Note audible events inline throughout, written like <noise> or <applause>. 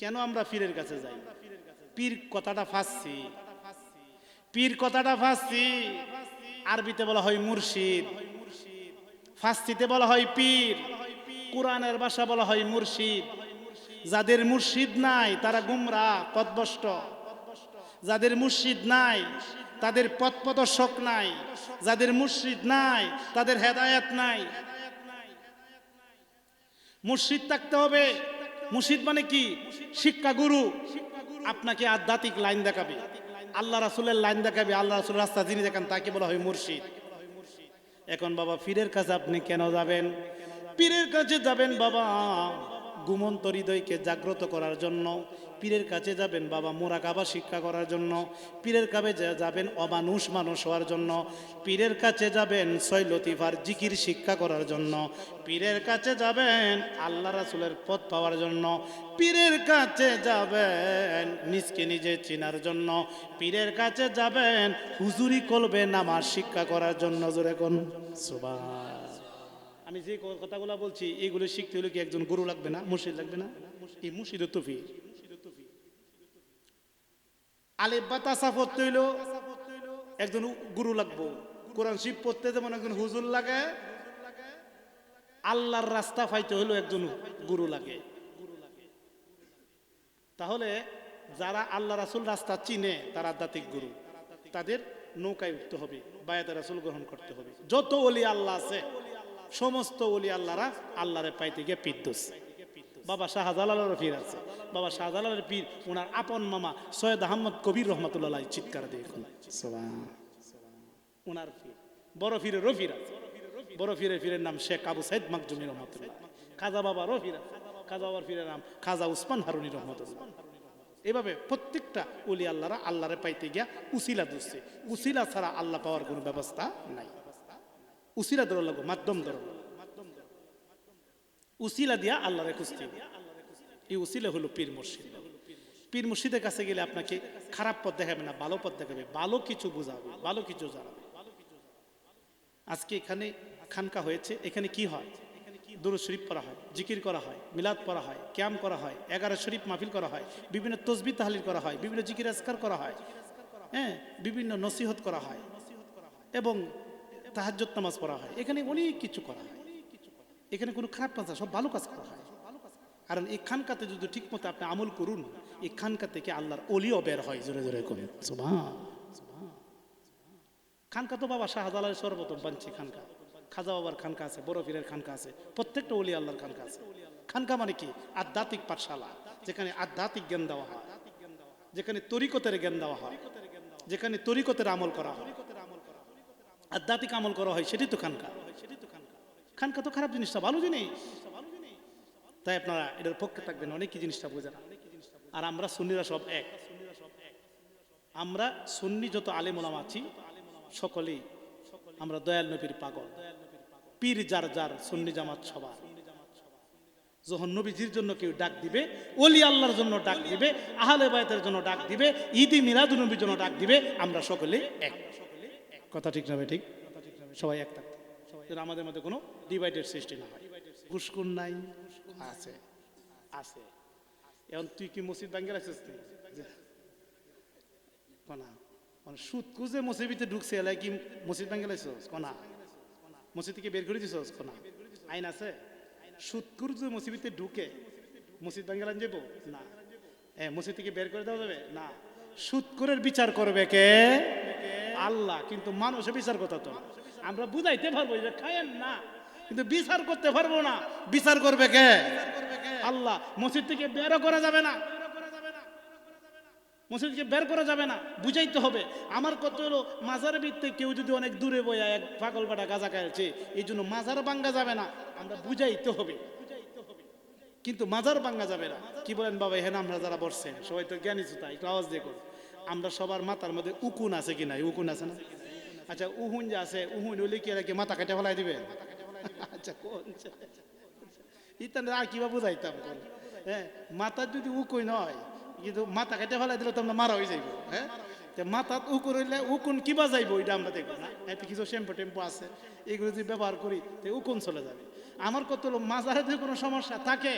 কেন আমরা পীরের কাছে যাই? পীর কথাটা ফাঁসছি পীর কথাটা ফাঁসছি আরবিতে বলা হয় মুর্শিদ। ফার্সিতে বলা হয় পীর। কোরআনের ভাষা বলা হয় মুর্শিদ। যাদের মুর্শিদ নাই, তারা গুমরা, পথভ্রষ্ট। যাদের মুর্শিদ নাই, তাদের পথ প্রদর্শক নাই। যাদের মুর্শিদ নাই, তাদের হেদায়েত নাই। মুর্শিদ থাকতে হবে। মুর্শিদ মানে কি? শিক্ষাগুরু আপনাকে আধ্যাত্মিক লাইন দেখাবে। আল্লাহ রাসুলের লাইন দেখাবে, আল্লাহ রাসুলের রাস্তা যিনি দেখান তাকে বলা হয় মুর্শিদ। এখন বাবা, পীরের কাছে আপনি কেন যাবেন? পীরের কাছে যাবেন বাবা গুমন্ত হৃদয়কে জাগ্রত করার জন্য। পীরের কাছে যাবেন, বাবা মোরাকাবা শিক্ষা করার জন্য। পীরের যা- যাবেন, অমানুষ মানুষ হওয়ার জন্য। পীরের কাছে যাবেন সৈ লতিফার জিকির শিক্ষা করার জন্য। পীরের কাছে যাবেন, আল্লাহ রাসুলের পথ পাওয়ার জন্য। পীরের কাছে যাবেন, নিজকে নিজে চেনার জন্য। পীরের কাছে যাবেন, হুজুরি করবে, নামাজ শিক্ষা করার জন্য। জোরে কোন? আমি যে কথাগুলো বলছি, এগুলো শিখতে হলে কি একজন গুরু লাগবে না মুর্শিদ লাগবে না? এই মুর্শিদ তুফি আলেপ বা তাসা পড়তে একজন গুরু লাগবো। কোরআন শিব পড়তে যেমন একজন হুজুর লাগে, আল্লাহর রাস্তা পাইতে হইল একজন গুরু লাগে। তাহলে যারা আল্লাহ রাসুল রাস্তা চিনে, তারা আধ্যাত্মিক গুরু। তাদের নৌকায় উঠতে হবে, বায়াতে রাসুল গ্রহণ করতে হবে। যত অলি আল্লাহ আছে, সমস্ত অলি আল্লাহরা আল্লাহরে পাইতে গিয়ে পিদ্দোস বাবা শাহজালালের পীর আছে। বাবা শাহজালালের পীর ওনার আপন মামা সৈয়দ আহমদ কবির রহমতুল্লাহ চিৎকার দিয়ে এখন ওনার পীর বড় ফিরের রফির আছে। বড় ফিরের ফিরের নাম শেখ আবু সাইদ মাকজুমি রহমতুল্লাহ খাজা বাবা রফির আছে। খাজা বাবার ফিরের নাম খাজা উসমান হারুনি রহমতুল্লাহ এভাবে প্রত্যেকটা উলি আল্লাহরা আল্লাহরে পাইতে গিয়া উসিলা দুসছে উসিলা ছাড়া আল্লাহ পাওয়ার কোনো ব্যবস্থা নাই। উসিলা লাগো মাধ্যম ধরো উসিলা দিয়া আল্লাহরে খুঁজতে হবে। এই উসিলা হলো পীর মুর্শিদ। পীর মুর্শিদের কাছে গেলে আপনাকে খারাপ পথ দেখাবে না, ভালো পথ দেখাবে, ভালো কিছু বোঝাবে, ভালো কিছু জানাবে। আজকে এখানে খানকা হয়েছে, এখানে কি হয়? দুরুদ শরীফ পড়া হয়, জিকির করা হয়, মিলাদ পড়া হয় ক্যাম করা হয়, এগারো শরীফ মাহফিল করা হয়, বিভিন্ন তসবি তাহলিল করা হয়, বিভিন্ন জিকির আজকার করা হয় হ্যাঁ বিভিন্ন নসিহত করা হয়, এবং তাহাজ্জত নামাজ পড়া হয়, এখানে অনেক কিছু করা হয়। এখানে কোনো খারাপ কাজ সব ভালো কাজ করা হয়। কারণ এই খানকাতে যদি ঠিক মতো আপনি আমল করুন, এই খানকা থেকে আল্লাহর অলিও বের হয়, জোরে জোরে করে। খানকা তো বাবা শাহজালালের সর্বপ্রথম বানছি খানকা। খাজা বাবার খানকা আছে, বড় খানকা আছে, প্রত্যেকটা অলি আল্লাহর খানকা আছে। খানকা মানে কি? আধ্যাত্মিক পাঠশালা, যেখানে আধ্যাত্মিক জ্ঞান দেওয়া হয়, যেখানে তরিকতের জ্ঞান দেওয়া হয়, যেখানে তরিকতের আমল করা হয়। আধ্যাত্মিক আমল করা হয় সেটি তো খানকা। খানকা তো খারাপ জিনিসটা, ভালো জিনিস। তাই আপনারা এটার পক্ষে থাকবেন অনেক জিনিসটা বোঝেন। আর আমরা সুন্নিরা সব এক। আমরা সুন্নি যত আলেম ওলাম আছি, সকলেই আমরা দয়াল নবীর পাগল। পীর যার যার, সুন্নি জামাত সবার। যখন নবীজির জন্য কেউ ডাক দিবে, ওলি আল্লাহর জন্য ডাক দিবে, আহলে বায়তের জন্য ডাক দিবে, ঈদি মিলাদুল নবীর জন্য ডাক দিবে, আমরা সকলে এক। কথা ঠিক না ঠিক? সবাই এক যেন আমাদের মধ্যে কোনো ডিভাইডেড সৃষ্টি না হয়। ঘুসকুন নাই। আছে। আছে। এখন তুই কি মসজিদ ভাঙ্গে রাখছিস তুই যে- কনা। মানে সুদ কুজে মসজিদে ঢুকছে এলাই কি মসজিদ ভাঙ্গে লাইছস কনা। মসজিদ থেকে বের করে দিছস? কনা। আইন আছে? সুদ কুজে মসজিদে ঢুকে মসজিদ ভাঙ্গে লাইন যাব না। এ মসজিদ থেকে বের করে দেওয়া যাবে? না। সুৎকুরের বিচার করবে কে? আল্লাহ কিন্তু মানুষে বিচার কথা তো। আমরা বুঝাইতে পারব যে খায়েন না। কিন্তু বিচার করতে পারব না। বিচার করবে কে? আল্লাহ মসজিদ থেকে বেরও করা যাবে না। মসজিদকে বের করা যাবে না। বুঝাইতে হবে। আমার কত হলো মাজার ভিত্তিক কেউ যদি অনেক দূরে বইয়া এক পাগল পাটা গাজা খাইছে এই জন্য মাজার বাঙ্গা যাবে না। আমরা বুঝাইতে হবে। কিন্তু মাজার বাঙ্গা যাবে না। কি বলেন বাবা এখানে আমরা যারা বসছেন সবাই তো জ্ঞানী সুতা একটু আওয়াজ দিয়ে আমরা সবার মাথার মধ্যে উকুন আছে কি নাই? উকুন আছে না? আচ্ছা উহুন যে আছে, উহুন হলে কি কি মাথা কেটে ফেলাই দিবে? আচ্ছা কোন ইতান আর কিবা বুঝাইতাম হ্যাঁ মাথার যদি উকুই নয় কিন্তু মাথা কেটে ফেলাই দিলে তো আমরা মারা হয়ে যাইব হ্যাঁ? মাথাত উকুন হইলে উকুন কিবা যাইব, ওইটা আমরা দেখব না। এতে কিছু শ্যাম্পু টেম্পু আছে, এগুলো যদি ব্যবহার করি, তো উকুন চলে যাবে। আমার কত হলো মাজারে যদি কোনো সমস্যা থাকে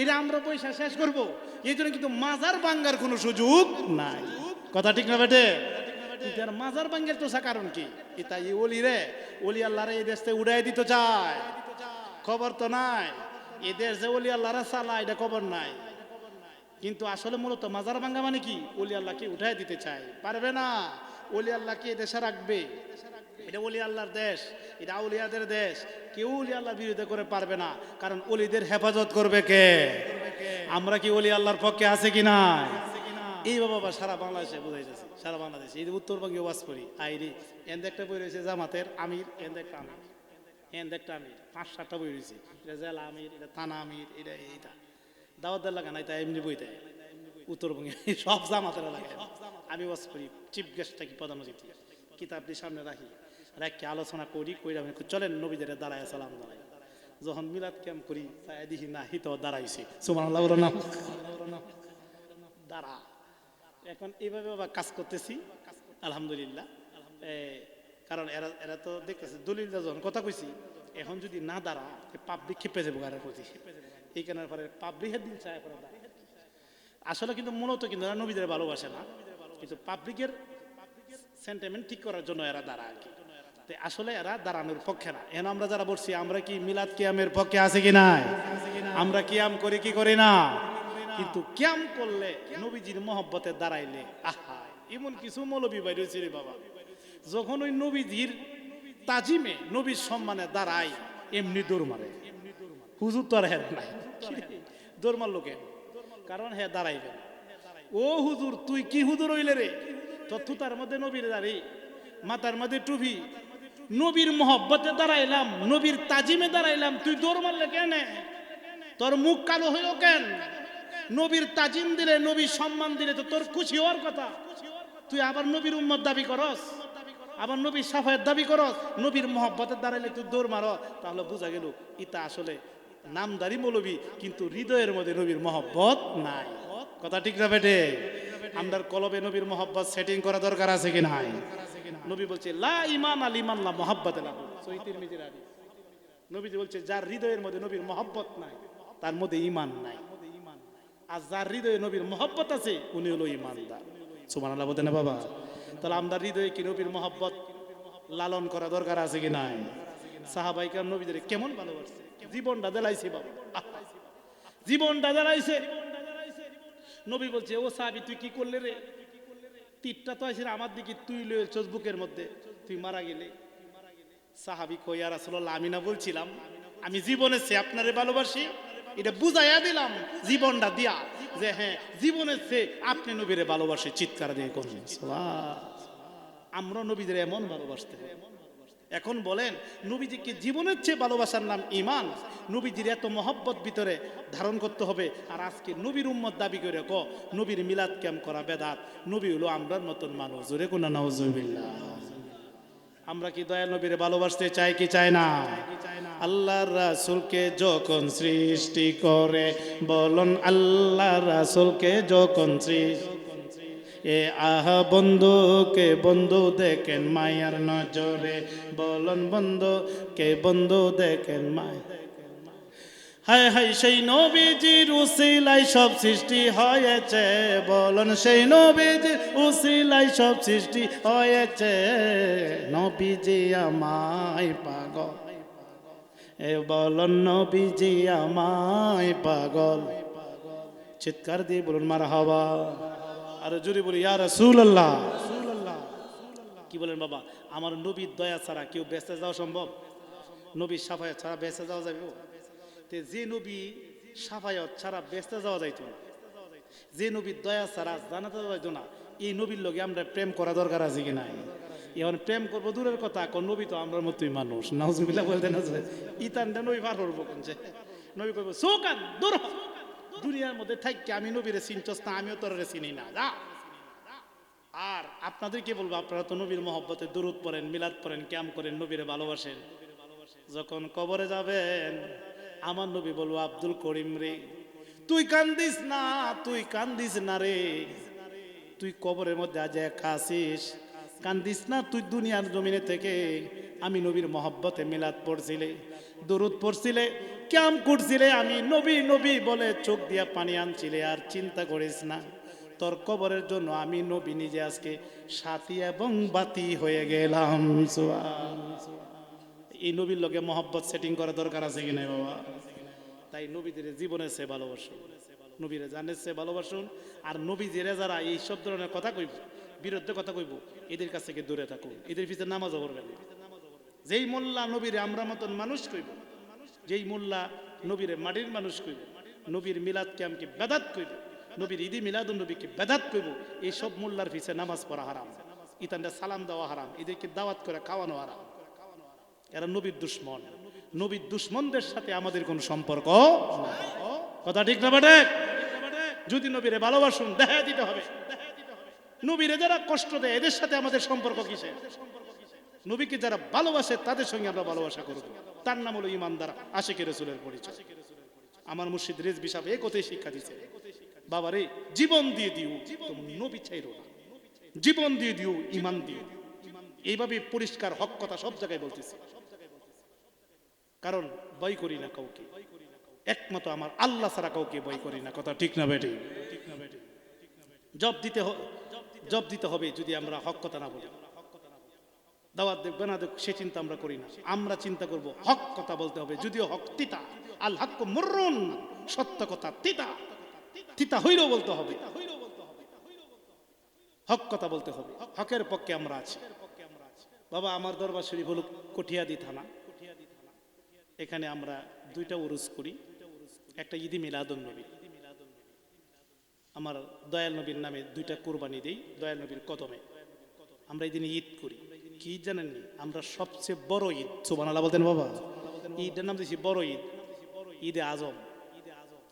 এটা আমরা পয়সা শেষ করব, এই জন্য কিন্তু মাজার ভাঙ্গার কোনো সুযোগ নাই। কথা ঠিক না বেটে কিন্তু মাজার ভাঙ্গের তো কারণ কি? এটা এই ওলি রে ওলি আল্লাহরে এই দেশ থেকে উড়াই দিতে চায়। খবর তো নাই। এই দেশ যে ওলি আল্লাহরা চালা এটা খবর নাই। কিন্তু আসলে মূলত মাজার ভাঙ্গা মানে কি? ওলি আল্লাহকে উঠাই দিতে চায়। পারবে না? ওলি আল্লাহকে এ দেশে রাখবে। এটা ওলি আল্লাহর দেশ এটা আউলিয়াদের দেশ। কেউ ওলি আল্লাহর বিরোধে করে পারবে না। কারণ ওলিদের হেফাজত করবে কে? আমরা কি ওলি আল্লাহর পক্ষে আছে কি না এই বাবা বা সারা বাংলাদেশে বুঝাইতেছে, সারা বাংলাদেশে। এই যে উত্তরবঙ্গে ওয়াজ করি, আইরি, এন একটা বই রয়েছে জামাতের, আমির, এন একটা আমির। এন একটা আমির, পাঁচ সাতটা বই রয়েছে। এটা জেলা আমির, এটা থানা আমির, এটা এইটা। দাওয়াত দেওয়ার লাগা নাই তাই এমনি বই দেয়। উত্তরবঙ্গে <laughs> সব জামাতের লাগে। আমি ওয়াজ করি, চিফ গেস্ট থাকি প্রধান অতিথি? কিতাবটি সামনে রাখি। রাখি, আলোচনা করি, কইরা চলেন নবীদের দাঁড়ায়, সালাম দাঁড়াই যখন মিলাদ ক্যাম্প করি, তাই দেখি না হিত দাঁড়াইছে। সুমান আল্লাহ নাম এখন এইভাবে কাজ করতেছি, আলহামদুলিল্লাহ। কারণ এরা এরা তো দেখতেছে, দলিল যখন কথা কইছি। এখন যদি না দাঁড়া পাবলিক খেপে যাব গাড়ির প্রতি। এই কারণে পরে পাবলিকের দিন চায়। আসলে কিন্তু মূলত কিন্তু এরা নবীদের ভালোবাসে না। কিন্তু পাবলিকের সেন্টিমেন্ট ঠিক করার জন্য এরা দাঁড়ায় আর কি। আসলে এরা দাঁড়ানোর পক্ষে না। এখন আমরা যারা বলছি, আমরা কি মিলাদ কিয়ামের পক্ষে আছে কি নাই? আমরা কিয়াম করি কি করি না? কিন্তু কিয়াম করলে নবীজির মহব্বতে দাঁড়াইলে, আহা, এমন কিছু মৌলবী বাইরে রে বাবা। যখন ওই নবীজির তাজিমে নবীর সম্মানে দাঁড়ায়, এমনি দৌড় মারে। হুজুর তো আর হেদ নাই। <laughs> দৌড় মারলো কেন? কারণ হ্যাঁ দাঁড়াইবে। ও হুজুর, তুই কি হুজুর হইলে রে? তোর থুতার মধ্যে নবীর দাঁড়ি, মাথার মধ্যে টুভি নবীর মহব্বতে দাঁড়াইলাম, নবীর তাজিমে দাঁড়াইলাম, তুই দৌড় মারলে কেন? তোর মুখ কালো হইল কেন? নবীর তাজিম দিলে নবীর সম্মান দিলে তো তোর খুশি হওয়ার কথা। তুই আবার নবীর উম্মত দাবি করস। আবার নবীর সাফায়ের দাবি করস। নবীর মহব্বতের দাঁড়াইলে তুই দৌড় মার তাহলে বোঝা গেল, ইতা আসলে নামদারি মৌলবী, কিন্তু হৃদয়ের মধ্যে নবীর মহব্বত নাই। কথা ঠিক না বেটে? আমরার কলবে নবীর মহব্বত সেটিং করা দরকার আছে কি নাই? নবী বলছে, লা ইমান আল ইমান লা মহব্বত লাহু। সহিতির মিজির নবীজি বলছে, যার হৃদয়ের মধ্যে নবীর মহব্বত নাই, তার মধ্যে ইমান নাই। আর যার হৃদয়ে নবীর মহব্বত আছে, উনি হলো ইমানদার। সুমান আল্লাহ বলতে না বাবা, তাহলে আমরা হৃদয়ে কি নবীর মহব্বত লালন করা দরকার আছে কি নাই? সাহাবাইকার নবীদের কেমন ভালোবাসছে। জীবনটা দেলাইছে বাবা। জীবনটা দেলাইছে নবী বলছে, ও সাহাবি, তুই কি করলে রে? তীরটা তো আসলে আমার দিকে, তুই লয়েছ বুকের মধ্যে। তুই মারা গেলে। সাহাবি কইয়া রাসূলুল্লাহ, আমি না বলছিলাম, আমি জীবনে সে আপনারে ভালোবাসি এটা বুঝাইয়া দিলাম, জীবনটা দিয়া, যে হ্যাঁ জীবনের সে আপনি নবীরে ভালোবাসে, চিৎকার দিয়ে করলেন। আমরা নবীদের এমন ভালোবাসতে। এখন বলেন, নবীজিকে জীবনের চেয়ে ভালোবাসার নাম ইমান নবীজির এত মহব্বত ভিতরে ধারণ করতে হবে। আর আজকে নবীর উম্মত দাবি করে ক, নবীর মিলাদ ক্যাম্প করা বেদাত, নবী হলো আমরার মতন মানুষ। জোরে কোনা নাউজুবিল্লাহ আমরা কি দয়া নবীর ভালোবাসতে চাই কি চাই না? আল্লাহর রাসুলকে যখন সৃষ্টি করে, বলুন আল্লাহ রাসূলকে যখন সৃষ্টি এ আহ বন্ধু কে বন্ধু দেখেন মায়ার নজরে। বলন বন্ধু কে বন্ধু দেখেন মায় হায় হায়, সেই নবীজির উসিলাই সব সৃষ্টি হয়েছে। বলন, সেই নবীজির উসিলাই সব সৃষ্টি হয়েছে। নবীজি আমায় পাগল। এ বলন, নবীজি আমায় পাগল। চিৎকার দিয়ে বলুন মার হওয়া আর জোরে বলি ইয়া রাসূলুল্লাহ। কি বলেন বাবা, আমার নবীর দয়া ছাড়া কেউ বেঁচে যাওয়া সম্ভব? নবীর সাফায়াত ছাড়া বেঁচে যাওয়া যাবে? তে যে নবী সাফায়াত ছাড়া বেঁচে যাওয়া যাইতো না। যে নবীর দয়া ছাড়া জানাতে যাইতো না, এই নবীর লগে আমরা প্রেম করা দরকার আছে কি নাই? এখন প্রেম করব দূরের কথা, কোন নবী তো আমরার মতোই মানুষ। নাউজুবিল্লাহ বলতে না ইতানটা নবী পার করব কোন যে। নবী কইব, সোকান, দূর দুনিয়ার মধ্যে থাকি আমি নবীরে চিনছস না, আমিও তোর চিনি না। যা। আর আপনাদের কি বলব, আপনারা তো নবীর মহব্বতে দূরত পড়েন, মিলাদ পড়েন, ক্যাম করেন, নবীরে ভালোবাসেন। যখন কবরে যাবেন আমার নবী বলব আব্দুল করিম রে, তুই কান্দিস না, তুই কান্দিস না রে। তুই কবরের মধ্যে আজ একা আসিস কান্দিস না, তুই দুনিয়ার জমিনে থেকে আমি নবীর মহব্বতে মিলাদ পড়ছিলে, দরুদ পড়ছিলে, ক্যাম করছিলে আমি। নবী নবী বলে চোখ দিয়া পানি আনছিলে, আর চিন্তা করিস না, তোর কবরের জন্য আমি নবী নিজে আজকে সাথী এবং বাতি হয়ে গেলাম, সুবহান। এই নবীর লোকে মহব্বত সেটিং করা দরকার আছে কি নাই বাবা? তাই নবীদের জীবনে সে ভালোবাসুন। নবীরে জানে সে ভালোবাসুন। আর নবীজিরে যারা এই সব ধরনের কথা কইব, বিরুদ্ধে কথা কইব, এদের কাছ থেকে দূরে থাকুন। এদের পিছনে নামাজও করবেন। যেই মোল্লা নবীরে আমরা মতন মানুষ কইব, যেই মোল্লা নবীরে মাটির মানুষ কইব, নবীর মিলাদ ক্যামকে বেদাত কইব, নবীর ঈদি মিলাদ নবীকে বেদাত কইব, এই সব মোল্লার পিছে নামাজ পড়া হারাম। ইতানটা সালাম দেওয়া হারাম, এদেরকে দাওয়াত করে খাওয়ানো হারাম। এরা নবীর দুশ্মন। নবীর দুশ্মনদের সাথে আমাদের কোনো সম্পর্ক কথা ঠিক না বেটে? যদি নবীরে ভালোবাসুন দেখা দিতে হবে। নবীরে যারা কষ্ট দেয়, এদের সাথে আমাদের সম্পর্ক কিসে নবীকে যারা ভালোবাসে, তাদের সঙ্গে আমরা ভালোবাসা করব। তার নাম হলো ইমানদার আশিক রসুলের পরিচয়। আমার মুর্শিদ রেজবি সাহেব এই কথাই শিক্ষা দিচ্ছে বাবারে জীবন দিয়ে দিও নবী চাইরো না। জীবন দিয়ে দিও ইমান দিও। এইভাবে পরিষ্কার হক কথা সব জায়গায় বলতেছি। কারণ ভয় করি না কাউকে। একমাত্র আমার আল্লাহ ছাড়া কাউকে ভয় করি না। কথা ঠিক না বেটি? জব দিতে জব দিতে হবে যদি আমরা হক কথা না বলি। দাওয়াত দেখবে না দেখ সে চিন্তা আমরা করি না। আমরা চিন্তা করব হক কথা বলতে হবে, যদিও হক তিতা। আল হক মুররুন, সত্য কথা তিতা। তিতা হইলেও বলতে হবে। হক কথা বলতে হবে। হকের পক্ষে আমরা আছি। বাবা, আমার দরবার শরীফ হলো কঠিয়াদি থানা। এখানে আমরা দুইটা উরুস করি। একটা ঈদি মিলাদুন নবী। আমার দয়াল নবীর নামে দুইটা কোরবানি দেই, দয়াল নবীর কদমে। আমরা এই ঈদ করি। কি জানেননি আমরা সবচেয়ে বড় ঈদ। সুবানাল্লাহ বলতেন বাবা। ঈদের নাম দিয়েছি বড় ঈদ। ঈদে আজম।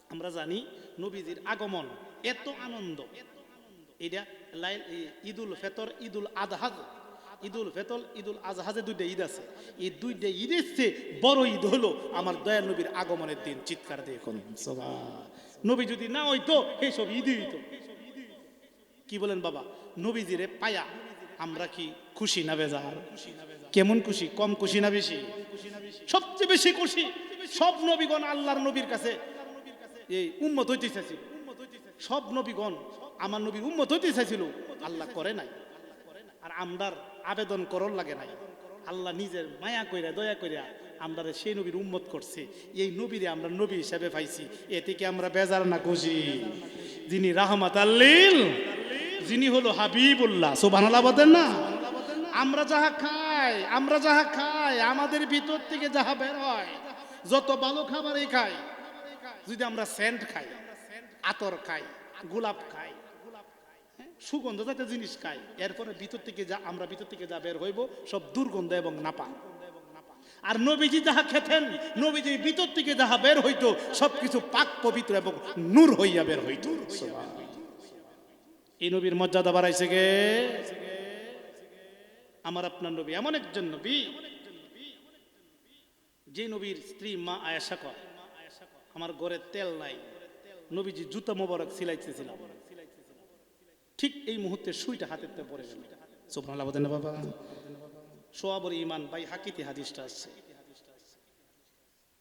আমরা জানি নবীজির আগমন এত আনন্দ। এটা ঈদুল ফেতর, ঈদুল আজহাজ ঈদুল ফেতল ঈদুল আজহাজে দুইটা ঈদ আছে, এই দুইটা ঈদের চেয়ে বড় ঈদ হলো আমার দয়াল নবীর আগমনের দিন। চিৎকার দিয়ে কোন নবী যদি না হইতো এই সব ঈদই হইতো। কি বলেন বাবা? নবীজিরে পায়া আমরা কি খুশি না বেজার? কেমন খুশি? কম খুশি না বেশি? সবচেয়ে বেশি খুশি সব নবীগণ আল্লাহর নবীর কাছে। এই উম্মত হইতে চাইছিল। সব নবীগণ আমার নবীর উম্মত হইতে চাইছিল। আল্লাহ করে নাই। আর আমরার আবেদন করর লাগে নাই। আল্লাহ নিজের মায়া কইরা, দয়া কইরা আমরা সেই নবীর উম্মত করছে। এই নবীরে আমরা নবী হিসাবে পাইছি। এ থেকে আমরা বেজার না খুশি। যিনি রাহমাত আল্লিল, যিনি হলো হাবিবুল্লাহ। সোবানাল্লাহ বলেন না? আমরা যাহা খাই, আমরা যাহা খাই, আমাদের ভিতর থেকে যাহা বের হয়, যত ভালো খাবারই খাই, যদি আমরা সেন্ট খাই, আতর খাই, গোলাপ খাই সুগন্ধ জাতীয় জিনিস খাই এরপরে ভিতর থেকে যা আমরা ভিতর থেকে যা বের হইব, সব দুর্গন্ধ এবং নাপা। আর নবীজি যাহা খেতেন, নবীজি ভিতর থেকে যাহা বের হইতো, সবকিছু পাক পবিত্র এবং নূর হইয়া বের হইতো। এই নবীর মর্যাদা বাড়াইছে গে আমার আপনার নবী, এমন একজন নবী, যে নবীর স্ত্রী মা আয়েশা কয় আমার ঘরে তেল নাই। নবীজি জুতা মোবারক সিলাইতেছিলাম ঠিক এই মুহূর্তে সুইটা হাতের তে পড়ে গেল। সুবহানাল্লাহ বাবা, সোয়াবর ইমান ভাই, হাকিতে হাদিসটা আসছে।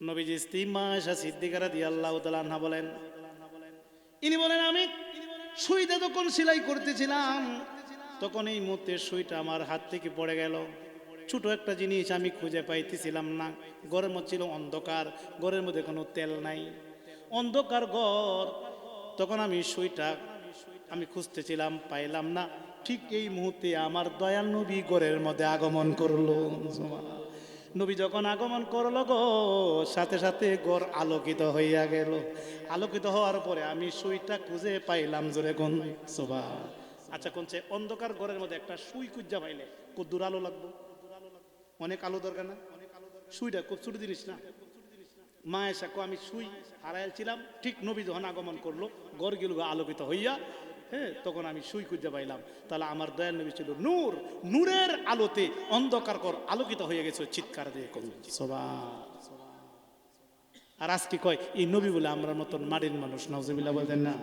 নবীজি স্ত্রী মা আয়েশা সিদ্দিকারা দিয়ে আল্লাহ তাআলা বলেন, ইনি বলেন, আমি সুইটা যখন সেলাই করতেছিলাম, তখন এই মুহূর্তে সুইটা আমার হাত থেকে পড়ে গেল। ছোট একটা জিনিস আমি খুঁজে পাইতেছিলাম না। ঘরের মধ্যে ছিল অন্ধকার, ঘরের মধ্যে কোনো তেল নাই। অন্ধকার ঘর, তখন আমি সুইটা আমি খুঁজতেছিলাম, পাইলাম না। ঠিক এই মুহূর্তে আমার দয়াল নবী ঘরের মধ্যে আগমন করল। নবী যখন আগমন করল গো, সাথে সাথে গড় আলোকিত হইয়া গেল। আলোকিত হওয়ার পরে আমি সুইটা খুঁজে পাইলাম জোরে কোন সোভা আচ্ছা কোনছে অন্ধকার ঘরের মধ্যে একটা সুই খুঁজা পাইলে খুব দূর আলো লাগবো। অনেক আলো দরকার না? সুইটা খুব ছোট জিনিস না? মা এসা আমি সুই হারাইছিলাম। ঠিক নবী যখন আগমন করল, গড় গেল আলোকিত হইয়া হ্যাঁ তখন আমি সুই খুঁজে পাইলাম। তাহলে আমার দয়াল নবী ছিল নূর। নূরের আলোতে অন্ধকার কর আলোকিত হয়ে গেছে, চিৎকার দিয়ে কম সবা আর আজকে কয়? এই নবী বলে আমরা মতন মাটির মানুষ নজবিল্লা বলতেন না।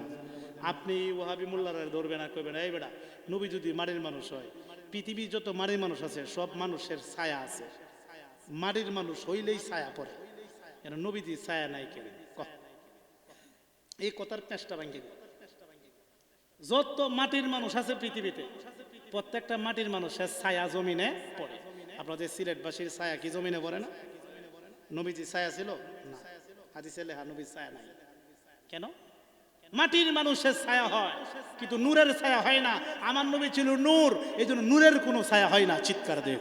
আপনি ওহাবি মোল্লার ধরবেন আর কইবেন এই বেটা, নবী যদি মাটির মানুষ হয়, পৃথিবীর যত মাটির মানুষ আছে, সব মানুষের ছায়া আছে। মাটির মানুষ হইলেই ছায়া পড়ে। এর নবীজি ছায়া নাই কেন? এই কথার চেষ্টা ভাঙ্গি যত মাটির মানুষ আছে পৃথিবীতে, প্রত্যেকটা মাটির মানুষের ছায়া জমিনে পড়ে। আপনাদের সিলেটবাসীর ছায়া কি জমিনে পড়ে না? নবীজি ছায়া ছিল? না। হাদিসে লেখা, নবীর ছায়া নাই। কেন? মাটির মানুষের ছায়া হয়, কিন্তু নূরের ছায়া হয় না। আমার নবী ছিল নূর এই জন্য নূরের কোনো ছায়া হয় না। চিৎকার দিয়ে